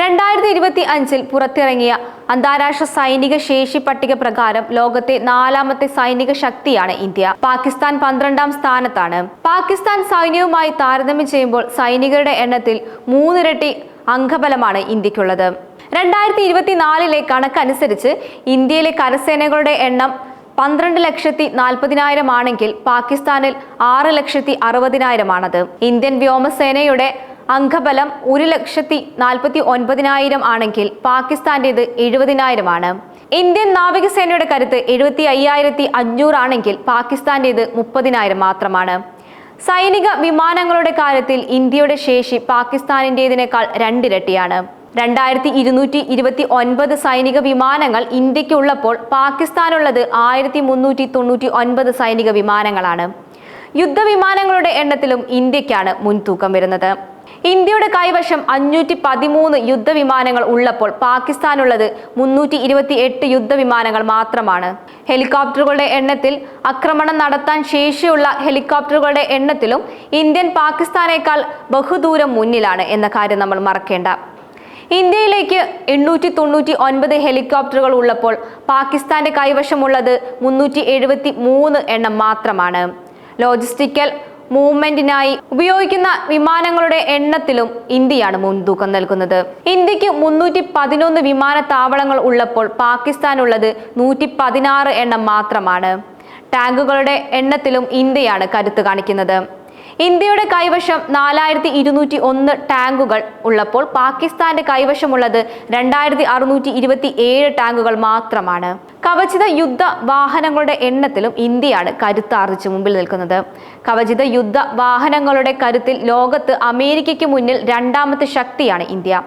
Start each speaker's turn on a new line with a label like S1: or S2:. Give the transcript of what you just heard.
S1: രണ്ടായിരത്തി ഇരുപത്തി അഞ്ചിൽ പുറത്തിറങ്ങിയ അന്താരാഷ്ട്ര സൈനിക ശേഷി പട്ടിക പ്രകാരം ലോകത്തെ നാലാമത്തെ സൈനിക ശക്തിയാണ് ഇന്ത്യ. പാകിസ്ഥാൻ പന്ത്രണ്ടാം സ്ഥാനത്താണ്. പാകിസ്ഥാൻ സൈന്യവുമായി താരതമ്യം ചെയ്യുമ്പോൾ സൈനികരുടെ എണ്ണത്തിൽ മൂന്നിരട്ടി അംഗബലമാണ് ഇന്ത്യക്കുള്ളത്. രണ്ടായിരത്തി ഇരുപത്തിനാലിലെ കണക്കനുസരിച്ച് ഇന്ത്യയിലെ കരസേനകളുടെ എണ്ണം പന്ത്രണ്ട് ലക്ഷത്തി നാൽപ്പതിനായിരം ആണെങ്കിൽ പാകിസ്ഥാനിൽ ആറ് ലക്ഷത്തി അറുപതിനായിരമാണത് ഇന്ത്യൻ വ്യോമസേനയുടെ അംഗബലം ഒരു ലക്ഷത്തി നാൽപ്പത്തി ഒൻപതിനായിരം ആണെങ്കിൽ പാകിസ്ഥാന്റേത് എഴുപതിനായിരമാണ്. ഇന്ത്യൻ നാവികസേനയുടെ കരുത്ത് എഴുപത്തി അയ്യായിരത്തി അഞ്ഞൂറാണെങ്കിൽ പാകിസ്ഥാന്റേത് മുപ്പതിനായിരം മാത്രമാണ്. സൈനിക വിമാനങ്ങളുടെ കാര്യത്തിൽ ഇന്ത്യയുടെ ശേഷി പാകിസ്ഥാനിന്റെതിനേക്കാൾ രണ്ടിരട്ടിയാണ്. രണ്ടായിരത്തി ഇരുന്നൂറ്റി ഇരുപത്തി ഒൻപത് സൈനിക വിമാനങ്ങൾ ഇന്ത്യക്കുള്ളപ്പോൾ പാകിസ്ഥാനുള്ളത് ആയിരത്തി മുന്നൂറ്റി തൊണ്ണൂറ്റി ഒൻപത് സൈനിക വിമാനങ്ങളാണ്. യുദ്ധവിമാനങ്ങളുടെ എണ്ണത്തിലും ഇന്ത്യക്കാണ് മുൻതൂക്കം വരുന്നത്. ഇന്ത്യയുടെ കൈവശം അഞ്ഞൂറ്റി പതിമൂന്ന് യുദ്ധവിമാനങ്ങൾ ഉള്ളപ്പോൾ പാകിസ്ഥാനുള്ളത് മുന്നൂറ്റി ഇരുപത്തി എട്ട് യുദ്ധവിമാനങ്ങൾ മാത്രമാണ്. ഹെലികോപ്റ്ററുകളുടെ എണ്ണത്തിൽ ആക്രമണം നടത്താൻ ശേഷിയുള്ള ഹെലികോപ്റ്ററുകളുടെ എണ്ണത്തിലും ഇന്ത്യൻ പാകിസ്ഥാനേക്കാൾ ബഹുദൂരം മുന്നിലാണ് എന്ന കാര്യം നമ്മൾ മറക്കേണ്ട. ഇന്ത്യയിലേക്ക് എണ്ണൂറ്റി തൊണ്ണൂറ്റി ഒൻപത് ഹെലികോപ്റ്ററുകൾ ഉള്ളപ്പോൾ പാകിസ്ഥാന്റെ കൈവശമുള്ളത് മുന്നൂറ്റി എഴുപത്തി മൂന്ന് എണ്ണം മാത്രമാണ്. ലോജിസ്റ്റിക്കൽ മൂവ്മെന്റിനായി ഉപയോഗിക്കുന്ന വിമാനങ്ങളുടെ എണ്ണത്തിലും ഇന്ത്യയാണ് മുൻതൂക്കം നൽകുന്നത്. ഇന്ത്യയ്ക്ക് മുന്നൂറ്റി പതിനൊന്ന് വിമാനത്താവളങ്ങൾ ഉള്ളപ്പോൾ പാകിസ്ഥാനുള്ളത് നൂറ്റി പതിനാറ് എണ്ണം മാത്രമാണ്. ടാങ്കുകളുടെ എണ്ണത്തിലും ഇന്ത്യയാണ് കരുത്ത് കാണിക്കുന്നത്. ഇന്ത്യയുടെ കൈവശം നാലായിരത്തി ഇരുന്നൂറ്റി ഒന്ന് ടാങ്കുകൾ ഉള്ളപ്പോൾ പാകിസ്ഥാന്റെ കൈവശമുള്ളത് രണ്ടായിരത്തി അറുന്നൂറ്റി ഇരുപത്തി ഏഴ് ടാങ്കുകൾ മാത്രമാണ്. കവചിത യുദ്ധ വാഹനങ്ങളുടെ എണ്ണത്തിലും ഇന്ത്യയാണ് കരുത്താർജിച്ച് മുമ്പിൽ നിൽക്കുന്നത്. കവചിത യുദ്ധ വാഹനങ്ങളുടെ കരുത്തിൽ ലോകത്ത് അമേരിക്കയ്ക്ക് മുന്നിൽ രണ്ടാമത്തെ ശക്തിയാണ് ഇന്ത്യ.